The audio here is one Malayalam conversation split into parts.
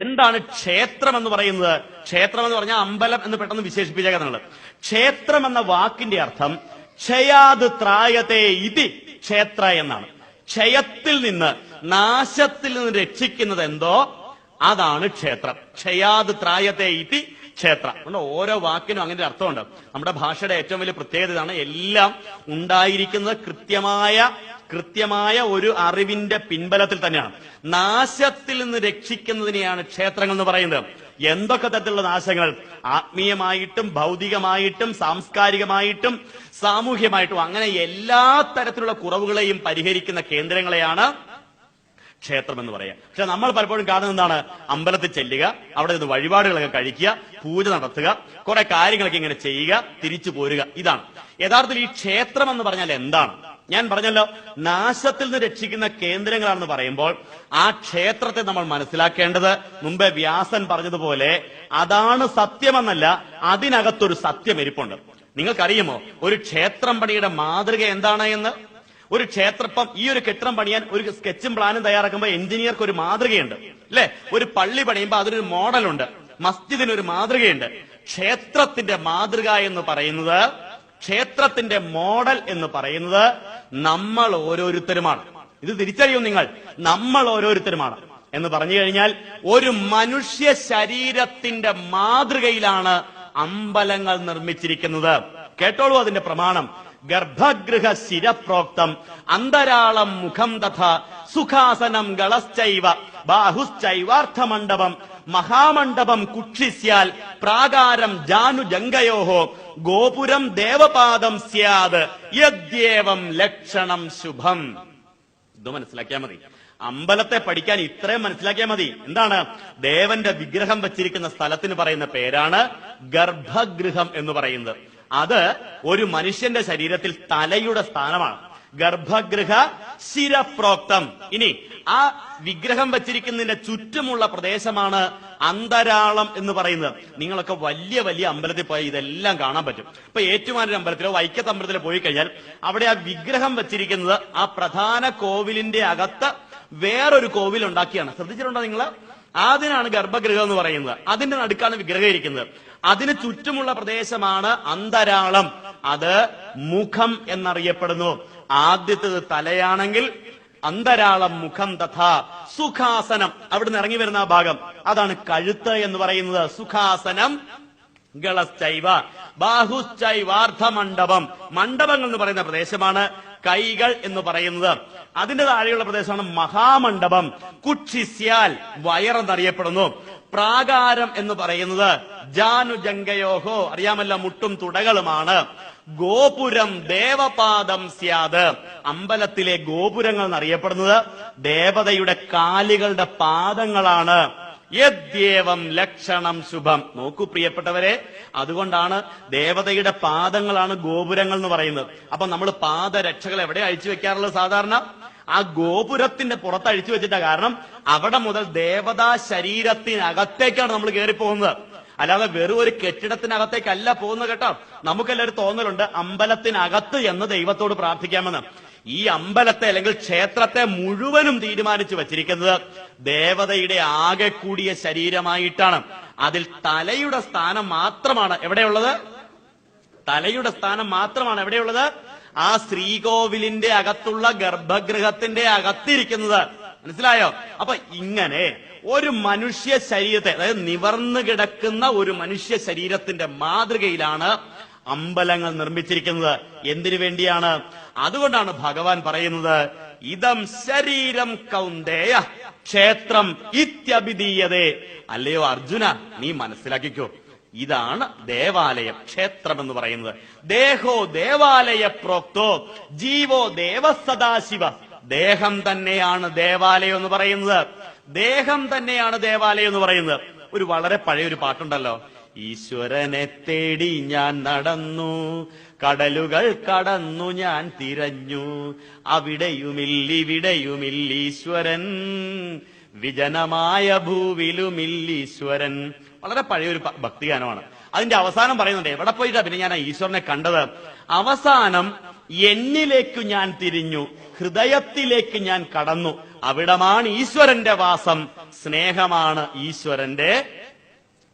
എന്താണ് ക്ഷേത്രം എന്ന് പറയുന്നത്? ക്ഷേത്രം എന്ന് പറഞ്ഞാൽ അമ്പലം എന്ന് പെട്ടെന്ന് വിശേഷിപ്പിച്ചേക്കാം നിങ്ങൾ ക്ഷേത്രം എന്ന വാക്കിന്റെ അർത്ഥം ക്ഷയാത് ത്രായത്തെ ഇതി ക്ഷേത്ര എന്നാണ്. ക്ഷയത്തിൽ നിന്ന് നാശത്തിൽ നിന്ന് രക്ഷിക്കുന്നത് എന്തോ? അതാണ് ക്ഷേത്രം. ക്ഷയാത് ത്രായത്തെ ഇതി ക്ഷേത്ര. അതുകൊണ്ട് ഓരോ വാക്കിനും അങ്ങനെ ഒരു അർത്ഥമുണ്ട്. നമ്മുടെ ഭാഷയുടെ ഏറ്റവും വലിയ പ്രത്യേകത ഇതാണ് എല്ലാം ഉണ്ടായിരിക്കുന്നത് കൃത്യമായ കൃത്യമായ ഒരു അറിവിന്റെ പിൻബലത്തിൽ തന്നെയാണ്. നാശത്തിൽ നിന്ന് രക്ഷിക്കുന്നതിനെയാണ് ക്ഷേത്രങ്ങൾ എന്ന് പറയുന്നത്. എന്തൊക്കെ തരത്തിലുള്ള നാശങ്ങൾ? ആത്മീയമായിട്ടും ഭൗതികമായിട്ടും സാംസ്കാരികമായിട്ടും സാമൂഹ്യമായിട്ടും. അങ്ങനെ എല്ലാ തരത്തിലുള്ള കുറവുകളെയും പരിഹരിക്കുന്ന കേന്ദ്രങ്ങളെയാണ് ക്ഷേത്രം എന്ന് പറയാം. പക്ഷെ നമ്മൾ പലപ്പോഴും കാണുന്നത് എന്താണ്? അമ്പലത്തിൽ ചെല്ലുക അവിടെ നിന്ന് വഴിപാടുകളൊക്കെ കഴിക്കുക പൂജ നടത്തുക കുറെ കാര്യങ്ങളൊക്കെ ഇങ്ങനെ ചെയ്യുക തിരിച്ചു പോരുക. ഇതാണ്. യഥാർത്ഥത്തിൽ ഈ ക്ഷേത്രം എന്ന് പറഞ്ഞാൽ എന്താണ്? ഞാൻ പറഞ്ഞല്ലോ നാശത്തിൽ നിന്ന് രക്ഷിക്കുന്ന കേന്ദ്രങ്ങളാണെന്ന് പറയുമ്പോൾ ആ ക്ഷേത്രത്തെ നമ്മൾ മനസ്സിലാക്കേണ്ടത് മുമ്പേ വ്യാസൻ പറഞ്ഞതുപോലെ അതാണ് സത്യമെന്നല്ല അതിനകത്തൊരു സത്യം ഇരിപ്പുണ്ട്. നിങ്ങൾക്കറിയുമോ? ഒരു ക്ഷേത്രം പണിയുടെ മാതൃക എന്താണ് എന്ന്? ഒരു ക്ഷേത്രപ്പം ഈ ഒരു കെട്ടിടം പണിയാൻ ഒരു സ്കെച്ചും പ്ലാനും തയ്യാറാക്കുമ്പോൾ എഞ്ചിനീയർക്ക് ഒരു മാതൃകയുണ്ട്. അല്ലെ ഒരു പള്ളി പണിയുമ്പോൾ അതിനൊരു മോഡലുണ്ട്. മസ്ജിദിന് ഒരു മാതൃകയുണ്ട്. ക്ഷേത്രത്തിന്റെ മാതൃക എന്ന് പറയുന്നത് ക്ഷേത്രത്തിന്റെ മോഡൽ എന്ന് പറയുന്നത് നമ്മൾ ഓരോരുത്തരുമാണ്. ഇത് തിരിച്ചറിയും നിങ്ങൾ? നമ്മൾ ഓരോരുത്തരുമാണ്. എന്ന് പറഞ്ഞു കഴിഞ്ഞാൽ ഒരു മനുഷ്യ ശരീരത്തിന്റെ മാതൃകയിലാണ് അമ്പലങ്ങൾ നിർമ്മിച്ചിരിക്കുന്നത്. കേട്ടോളൂ അതിന്റെ പ്രമാണം. ഗർഭഗൃഹ ശിരപ്രോക്തം അന്തരാളം മുഖം തഥ സുഖാസനം ഗളശ്ചൈവ ബാഹുശ്ചൈവാർത്ഥമണ്ഡപം. മഹാമണ്ഡപം കുക്ഷിസ്യാൽ പ്രാകാരം ജാനുജംഗയോഹോ ഗോപുരം ദേവപാദം സ്യാത് യദ്യേവം ലക്ഷണം ശുഭം. ഇത് മനസ്സിലാക്കിയാൽ മതി. അമ്പലത്തെ പഠിക്കാൻ ഇത്രയും മനസ്സിലാക്കിയാൽ മതി. എന്താണ്? ദേവന്റെ വിഗ്രഹം വച്ചിരിക്കുന്ന സ്ഥലത്തിന് പറയുന്ന പേരാണ് ഗർഭഗൃഹം എന്ന് പറയുന്നത്. അത് ഒരു മനുഷ്യന്റെ ശരീരത്തിൽ തലയുടെ സ്ഥാനമാണ്. ഗർഭഗൃഹ ശിരപ്രോക്തം. ഇനി ആ വിഗ്രഹം വച്ചിരിക്കുന്നതിന്റെ ചുറ്റുമുള്ള പ്രദേശമാണ് അന്തരാളം എന്ന് പറയുന്നത്. നിങ്ങളൊക്കെ വലിയ വലിയ അമ്പലത്തിൽ പോയി ഇതെല്ലാം കാണാൻ പറ്റും. ഇപ്പൊ ഏറ്റുമാനൂർ അമ്പലത്തിലോ വൈക്കത്ത് അമ്പലത്തിലോ പോയി കഴിഞ്ഞാൽ അവിടെ ആ വിഗ്രഹം വച്ചിരിക്കുന്നത് ആ പ്രധാന കോവിലിന്റെ അകത്ത് വേറൊരു കോവിൽ ഉണ്ടാക്കിയാണ്. ശ്രദ്ധിച്ചിട്ടുണ്ടോ നിങ്ങൾ അതിനാണ് ഗർഭഗൃഹം എന്ന് പറയുന്നത്. അതിന്റെ നടുക്കാണ് വിഗ്രഹം ഇരിക്കുന്നത്. അതിന് ചുറ്റുമുള്ള പ്രദേശമാണ് അന്തരാളം. അത് മുഖം എന്നറിയപ്പെടുന്നു. ആദ്യത്തേത് തലയാണെങ്കിൽ അന്തരാളം മുഖം തഥാ സുഖാസനം. അവിടെ നിന്ന് ഇറങ്ങി വരുന്ന ആ ഭാഗം. അതാണ് കഴുത്ത് എന്ന് പറയുന്നത്. സുഖാസനം ഗളശ്ചൈവ. ബാഹുശ്ചൈവാർത്ഥ മണ്ഡപം മണ്ഡപങ്ങൾ എന്ന് പറയുന്ന പ്രദേശമാണ് കൈകൾ എന്ന് പറയുന്നത്. അതിന്റെ താഴെയുള്ള പ്രദേശമാണ് മഹാമണ്ഡപം. കുക്ഷിസ്യാൽ വയറെന്നറിയപ്പെടുന്നു പ്രാകാരം എന്ന് പറയുന്നത് ജാനുജങ്കയോഹോ അറിയാമല്ല മുട്ടും തുടകളുമാണ്. ഗോപുരം ദേവപാദം സ്യാത്. അമ്പലത്തിലെ ഗോപുരങ്ങൾ എന്നറിയപ്പെടുന്നത് ദേവതയുടെ കാലുകളുടെ പാദങ്ങളാണ്. യദ്യേവം ലക്ഷണം ശുഭം. നോക്കൂ പ്രിയപ്പെട്ടവരെ അതുകൊണ്ടാണ് ദേവതയുടെ പാദങ്ങളാണ് ഗോപുരങ്ങൾ എന്ന് പറയുന്നത്. അപ്പൊ നമ്മൾ പാദരക്ഷകൾ എവിടെ അഴിച്ചു വെക്കാറുള്ളത് സാധാരണ? ആ ഗോപുരത്തിന്റെ പുറത്ത് അഴിച്ചു വെച്ചിട്ട കാരണം അവിടെ മുതൽ ദേവതാ ശരീരത്തിനകത്തേക്കാണ് നമ്മൾ കയറി പോകുന്നത് അല്ലാതെ വെറും ഒരു കെട്ടിടത്തിനകത്തേക്കല്ല പോകുന്നത് കേട്ടോ. നമുക്കെല്ലാവരും തോന്നലുണ്ട് അമ്പലത്തിനകത്ത് എന്ന് ദൈവത്തോട് പ്രാർത്ഥിക്കാമെന്ന്. ഈ അമ്പലത്തെ അല്ലെങ്കിൽ ക്ഷേത്രത്തെ മുഴുവനും തീരുമാനിച്ചു വച്ചിരിക്കുന്നത് ദേവതയുടെ ആകെ കൂടിയ ശരീരമായിട്ടാണ്. അതിൽ തലയുടെ സ്ഥാനം മാത്രമാണ് എവിടെയുള്ളത്? തലയുടെ സ്ഥാനം മാത്രമാണ് എവിടെയുള്ളത്? ആ ശ്രീകോവിലിന്റെ അകത്തുള്ള ഗർഭഗൃഹത്തിന്റെ അകത്തിരിക്കുന്നത്. മനസ്സിലായോ? അപ്പൊ ഇങ്ങനെ ഒരു മനുഷ്യ ശരീരത്തെ അതായത് നിവർന്നു കിടക്കുന്ന ഒരു മനുഷ്യ ശരീരത്തിന്റെ മാതൃകയിലാണ് അമ്പലങ്ങൾ നിർമ്മിച്ചിരിക്കുന്നത്. എന്തിനു വേണ്ടിയാണ്? അതുകൊണ്ടാണ് ഭഗവാൻ പറയുന്നത് ഇതം ശരീരം കൗന്ദേയ ക്ഷേത്രം ഇത്യഭിതീയതേ അല്ലയോ അർജുന നീ മനസ്സിലാക്കിക്കോ. ഇതാണ് ദേവാലയം ക്ഷേത്രം എന്ന് പറയുന്നത്. ദേഹോ ദേവാലയ പ്രോക്തോ ജീവോ ദേവസദാശിവ ദേഹം തന്നെയാണ് ദേവാലയം എന്ന് പറയുന്നത്. ദേഹം തന്നെയാണ് ദേവാലയം എന്ന് പറയുന്നത്. ഒരു വളരെ പഴയ ഒരു പാട്ടുണ്ടല്ലോ. ഈശ്വരനെ തേടി ഞാൻ നടന്നു കടലുകൾ കടന്നു ഞാൻ തിരഞ്ഞു. അവിടെയുമില്ലിവിടെയുമില്ലീശ്വരൻ വിജനമായ ഭൂവിലുമില്ലീശ്വരൻ വളരെ പഴയൊരു ഭക്തിഗാനമാണ് അതിന്റെ അവസാനം പറയുന്നുണ്ട് എവിടെ പോയിട്ടാ പിന്നെ ഞാൻ ഈശ്വരനെ കണ്ടത്? അവസാനം എന്നിലേക്ക് ഞാൻ തിരിഞ്ഞു ഹൃദയത്തിലേക്ക് ഞാൻ കടന്നു. അവിടമാണ് ഈശ്വരന്റെ വാസം. സ്നേഹമാണ് ഈശ്വരന്റെ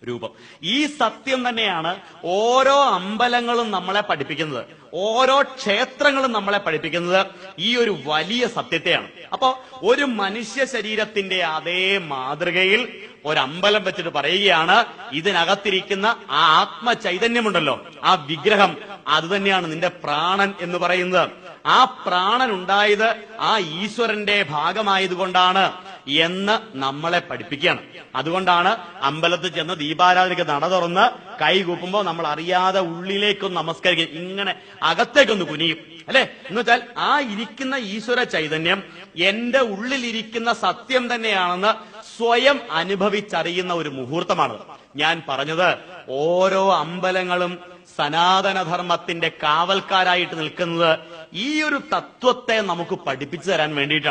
രൂപം. ഈ സത്യം തന്നെയാണ് ഓരോ അമ്പലങ്ങളും നമ്മളെ പഠിപ്പിക്കുന്നത്. ഓരോ ക്ഷേത്രങ്ങളും നമ്മളെ പഠിപ്പിക്കുന്നത് ഈ ഒരു വലിയ സത്യത്തെയാണ്. അപ്പോ ഒരു മനുഷ്യ ശരീരത്തിന്റെ അതേ മാതൃകയിൽ ഒരമ്പലം വെച്ചിട്ട് പറയുകയാണ് ഇതിനകത്തിരിക്കുന്ന ആ ആത്മ ചൈതന്യമുണ്ടല്ലോ ആ വിഗ്രഹം അത് തന്നെയാണ് നിന്റെ പ്രാണൻ എന്ന് പറയുന്നത്. ആ പ്രാണൻ ഉണ്ടായത് ആ ഈശ്വരന്റെ ഭാഗമായതുകൊണ്ടാണ്. എന്ന് നമ്മളെ പഠിപ്പിക്കുകയാണ്. അതുകൊണ്ടാണ് അമ്പലത്തിൽ ചെന്ന് ദീപാരാധനയ്ക്ക് നട തുറന്ന് കൈ കൂപ്പുമ്പോൾ നമ്മൾ അറിയാതെ ഉള്ളിലേക്കൊന്ന് നമസ്കരിക്കും ഇങ്ങനെ അകത്തേക്കൊന്ന് കുനിയും. അല്ലെ? എന്ന് വെച്ചാൽ ആ ഇരിക്കുന്ന ഈശ്വര ചൈതന്യം എന്റെ ഉള്ളിലിരിക്കുന്ന സത്യം തന്നെയാണെന്ന് സ്വയം അനുഭവിച്ചറിയുന്ന ഒരു മുഹൂർത്തമാണ്. ഞാൻ പറഞ്ഞത് ഓരോ അമ്പലങ്ങളും സനാതനധർമ്മത്തിന്റെ കാവൽക്കാരായിട്ട് നിൽക്കുന്നത് ഈ ഒരു തത്വത്തെ നമുക്ക് പഠിപ്പിച്ചു തരാൻ വേണ്ടിയിട്ടാണ്.